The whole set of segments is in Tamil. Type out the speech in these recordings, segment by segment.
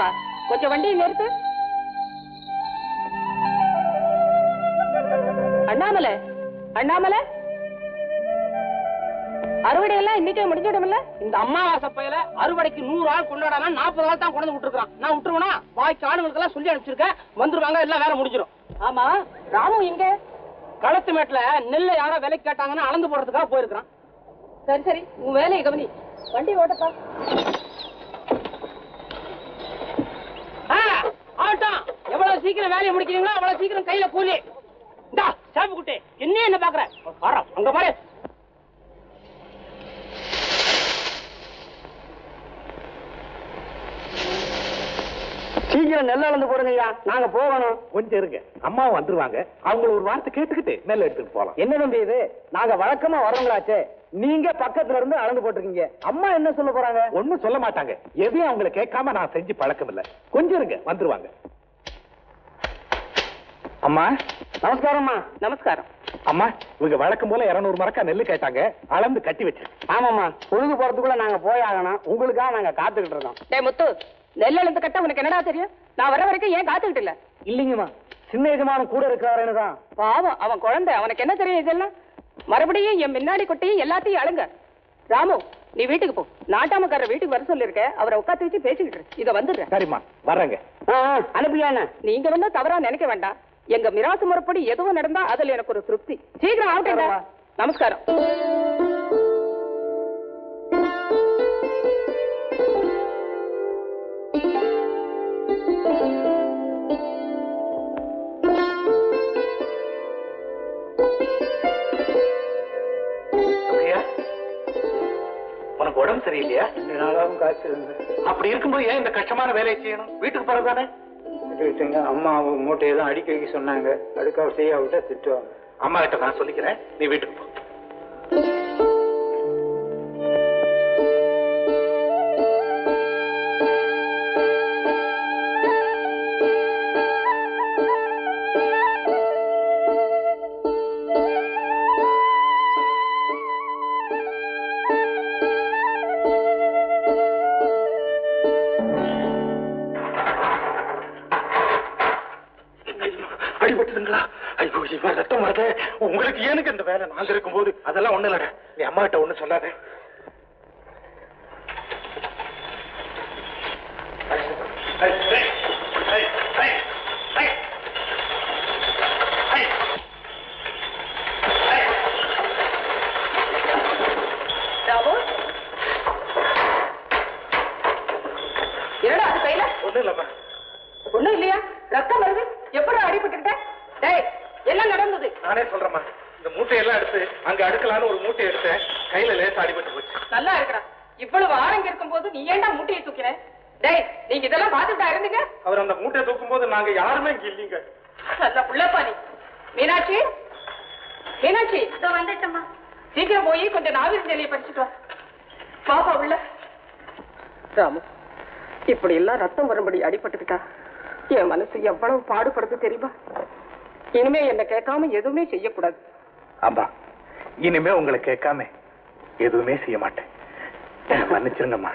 என்னப்பா கொஞ்சம் வண்டியை நிறுத்து. அண்ணாமலை அண்ணாமலை. அறுவடை எல்லாம் இன்னைக்கே முடிஞ்சிடும்ல இந்த அம்மாவாசை பையில அறுவடைக்கு நூறு ஆள் கொண்டாடாம நாற்பது ஆள் தான் கொண்டு விட்டுருக்கான் நான் விட்டுருவனா? பாக்கி ஆளுங்களுக்கெல்லாம் சொல்லி அனுப்பிச்சிருக்கேன். வந்துருவாங்க எல்லாம் வேலை முடிஞ்சிடும் ஆமா. ராமு எங்க? களத்து மேட்டுல நெல்லை யாரோ விலைக்கு கேட்டாங்கன்னு அளந்து போடுறதுக்காக போயிருக்கான் சரி சரி. உன் வேலையை கவனி. வண்டி ஓட்டப்பா. ஆகட்டும் எவ்வளவு சீக்கிரம் வேலையை முடிக்கிறீங்களோ அவ்வளவு சீக்கிரம் கையில கூலி. இந்தா சாப்பு குட்டி என்ன என்ன பாக்குற பாரு அங்க பாரு. சீக்கிரம் நெல் அளந்து போடுங்க ஐயா. நாங்க போகணும். கொஞ்சம் இருங்க. அம்மாவும் வந்துருவாங்க. அவங்கள ஒரு வார்த்தை கேட்டுக்கிட்டு நெல் எடுத்துட்டு போலாம். என்ன தம்பி இது? நாங்க வழக்கமா வர்றவங்களாச்சே. நீங்க பக்கத்துல இருந்து அளந்து போட்டிருக்கீங்க. அம்மா என்ன சொல்ல போறாங்க? ஒண்ணும் சொல்ல மாட்டாங்க. எதையும் அவங்கள கேட்காம நான் செஞ்சு பழக்கம் இல்ல கொஞ்சம் இருங்க வந்துருவாங்க. அம்மா? நமஸ்காரம்மா. நமஸ்காரம். அம்மா இவங்க வழக்கம் போல 200 மரக்கா நெல்லு கேட்டாங்க. அளந்து கட்டி வச்சு ஆமாம்மா. பொழுது போறதுக்குள்ள நாங்க போய் ஆகணும். உங்களுக்காக நாங்க காத்துக்கிட்டு இருக்கோம். டேய் முத்து நெல் எழுந்து கட்ட உனக்கு என்னடா தெரியும்? நான் வர வரைக்கும் ஏன் காத்துக்கிட்டு இல்ல? இல்லைங்கம்மா. சின்ன எஜமானம் கூட இருக்கிறாருன்னு தான். பாவம் அவன் குழந்தை. அவனுக்கு என்ன தெரியும் இதெல்லாம்? மறுபடியும் என் முன்னாடி கொட்டி எல்லாத்தையும் அழுங்க. ராமு நீ வீட்டுக்கு போ. நாட்டாமக்காரர் வீட்டுக்கு வர சொல்லிருக்க அவரை உட்காந்து வச்சு பேசிக்கிட்டு. இத வந்துடுறேன். சரிம்மா வர்றேங்க. அனுப்பியா என்ன? நீங்க வந்து தவறா நினைக்க வேண்டாம். எங்க மிராசு முறைப்படி எதுவும் நடந்தா அதுல எனக்கு ஒரு திருப்தி. சீக்கிரம் ஆகட்டா நமஸ்காரம். உனக்கு உடம்பு சரியில்லையா? நாளாவும் காய்ச்சல் இருந்து அப்படி இருக்கும்போது ஏன் இந்த கஷ்டமான வேலையை செய்யணும்? வீட்டுக்கு போறதானே அம்மா மூட்டையை தான் அடிக்க வைக்க சொன்னாங்க. அதுக்காக செய்ய விட்டா திட்டுவாங்க. அம்மா கிட்ட நான் சொல்லிக்கிறேன். நீ வீட்டுக்கு உங்களுக்கு ஏனுக்கு இந்த வேலை. நாங்க இருக்கும்போது அதெல்லாம் ஒண்ணு இல்லடா. நீ அம்மா கிட்ட ஒண்ணு சொல்லாத ராமு என்னடா அது கையில ஒண்ணு இல்லம்மா ஒண்ணும் இல்லையா ரத்தம் வருது எப்படி அடிபட்டுக்கிட்ட டேய் என்ன நடந்தது நானே சொல்றேம்மா. இந்த மூட்டையெல்லாம் எடுத்து அங்க அடுக்கலான்னு ஒரு மூட்டை எடுத்தேன். கையில லேசா அடிபட்டு போச்சு. நல்லா இருக்கடா. இவ்வளவு ஆரங்க இருக்கும்போது நீ ஏன்டா மூட்டையை தூக்கின? டேய் நீங்க இதெல்லாம் பார்த்துட்டா இருந்தீங்க? அவர் அந்த மூட்டையை தூக்கும் போது நாங்க யாருமே இங்க இல்லீங்க. நல்ல புள்ளப்பா நீ. மீனாட்சி? மீனாட்சி? இதோ வந்துட்டம்மா. சீக்கிரம் போய் கொஞ்சம் நாவிரி நிலையை படிச்சுட்டு வா. பாப்பா உள்ள. ராமு இப்படி எல்லாம் ரத்தம் வரும்படி அடிபட்டுக்கிட்டா என் மனசு எவ்வளவு பாடுபடுது தெரியுமா? இனிமே என்ன கேட்காம எதுவுமே செய்யக்கூடாது. ஆமா இனிமே உங்களை கேட்காம எதுவுமே செய்ய மாட்டேன். என்னை மன்னிச்சிருங்கம்மா.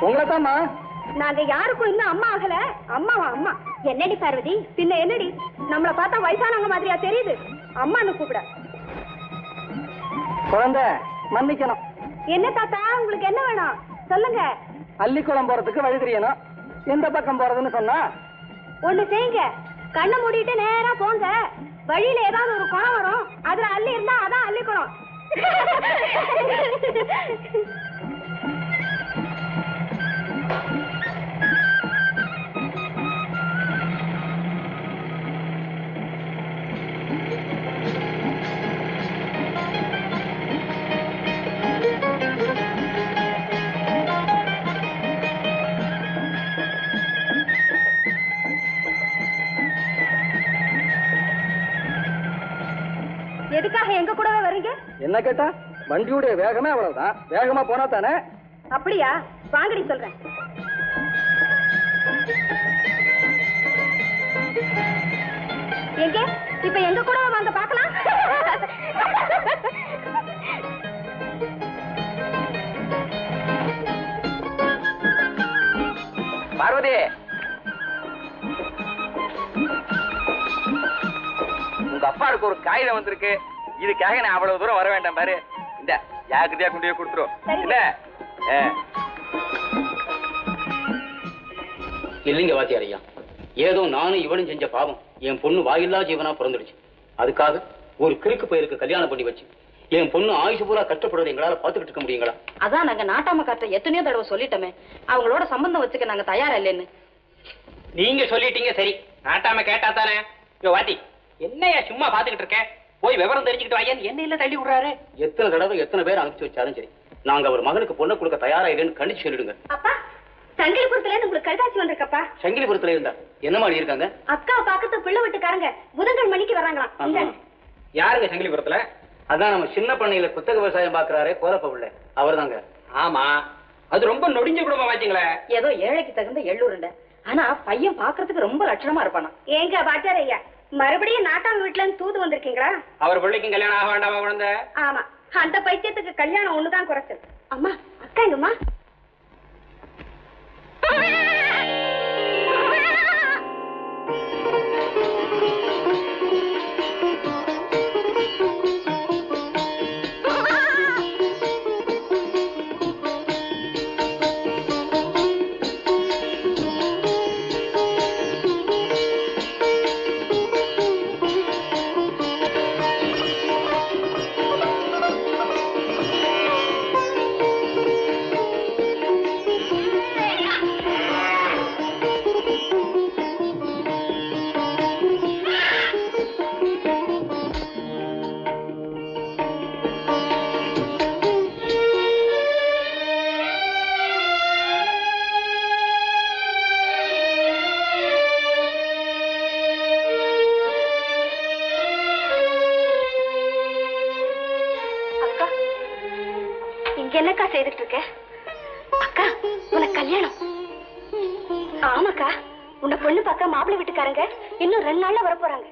தாத்தாமா நாங்க யாருக்கும் இன்னும் அம்மா ஆகல. அம்மாவா அம்மா. என்னடி பார்வதி? பின்ன என்னடி? நம்மள பார்த்தா வயசானவங்க மாதிரியா தெரியுது. அம்மான்னு கூப்பிட. குழந்தை மன்னிக்கணும். என்ன தாத்தா உங்களுக்கு என்ன வேணும்? சொல்லுங்க. அள்ளிக்குளம் போறதுக்கு வழி தெரியணும். எந்த பக்கம் போறதுன்னு சொன்னா? ஒண்ணு செய்யுங்க. கண்ணை மூடிட்டு நேரா போங்க. வழியில ஏதாவது ஒரு குளம் வரும். அதுல அள்ளி இருந்தா அதான் அள்ளி என்ன கேட்டா? வண்டியுடைய வேகமே அவ்வளவுதான். வேகமா போனா தானே? அப்படியா? வாங்கடி சொல்றேன். எங்க? இப்ப எங்க கூட வாங்க பார்க்கலாம். பார்வதி! உங்க அப்பாவுக்கு ஒரு காகிதம் வந்திருக்கு. இதுக்காக நான் அவ்வளவு தூரம் வர வேண்டாம் பாரு. இந்த ஜாக்கிரதையா கொண்டு போய் கொடுத்துரும் ஆ. இல்லைங்க வாத்தியார் ஐயா. ஏதோ நானும் இவனும் செஞ்ச பாவம். என் பொண்ணு வாயில்லா ஜீவனா பிறந்துடுச்சு. அதுக்காக ஒரு கிறுக்கு பயிருக்கு கல்யாணம் பண்ணி வச்சு என் பொண்ணு ஆயுசு பூரா கஷ்டப்படுறதை எங்களால பாத்துக்கிட்டு இருக்க முடியுங்களா? அதான் நாங்க நாட்டாம காட்ட எத்தனையோ தடவை சொல்லிட்டோமே. அவங்களோட சம்பந்தம் வச்சுக்க நாங்க தயாரா இல்லைன்னு நீங்க சொல்லிட்டீங்க சரி. நாட்டாம கேட்டா தானே? வாத்தி என்னையா சும்மா பாத்துக்கிட்டு இருக்க? போய் விவரம் தெரிஞ்சுக்கிட்டு வாயன் என்ன இல்ல தள்ளி விடுறாரு. எத்தனை தடவை எத்தனை பேர் அனுப்பிச்சு வச்சாலும் சரி நாங்க அவர் மகனுக்கு பொண்ணை கொடுக்க தயாரா இல்லைன்னு கண்டிச்சு சொல்லிடுங்க. அப்பா சங்கிலிபுரத்துல இருந்து உங்களுக்கு கடிதாச்சு வந்திருக்கப்பா. சங்கிலிபுரத்துல இருந்தா என்ன மாதிரி இருக்காங்க? அக்காவை பார்க்கறது பிள்ளை வீட்டுக்காரங்க புதன்கள் மணிக்கு. இந்தாங்க. யாருங்க சங்கிலிபுரத்துல? அதான் நம்ம சின்ன பண்ணையில குத்தக விவசாயம் பாக்குறாரே கோலப்ப உள்ள அவர் தாங்க ஆமா. அது ரொம்ப நொடிஞ்ச குடும்பம் வாச்சிங்களே ஏதோ ஏழைக்கு தகுந்த எள்ளூருண்ட. ஆனா பையன் பாக்குறதுக்கு ரொம்ப லட்சணமா இருப்பானா ஏங்க பாட்டார் ஐயா. மறுபடியும் நாட்டாம வீட்டுல இருந்து தூது வந்திருக்கீங்களா? அவர் பிள்ளைக்கும் கல்யாணம் ஆக வேண்டாமா குழந்தை ஆமா. அந்த பைத்தியத்துக்கு கல்யாணம் ஒண்ணுதான் குறைச்சல். அம்மா அக்கா எங்கம்மா? என்னக்கா செய்துட்டு இருக்க அக்கா உனக்கு கல்யாணம். ஆமாக்கா உன்னை பொண்ணு பார்க்க மாப்பிள்ளை வீட்டுக்காரங்க இன்னும் ரெண்டு நாள்ல வர போறாங்க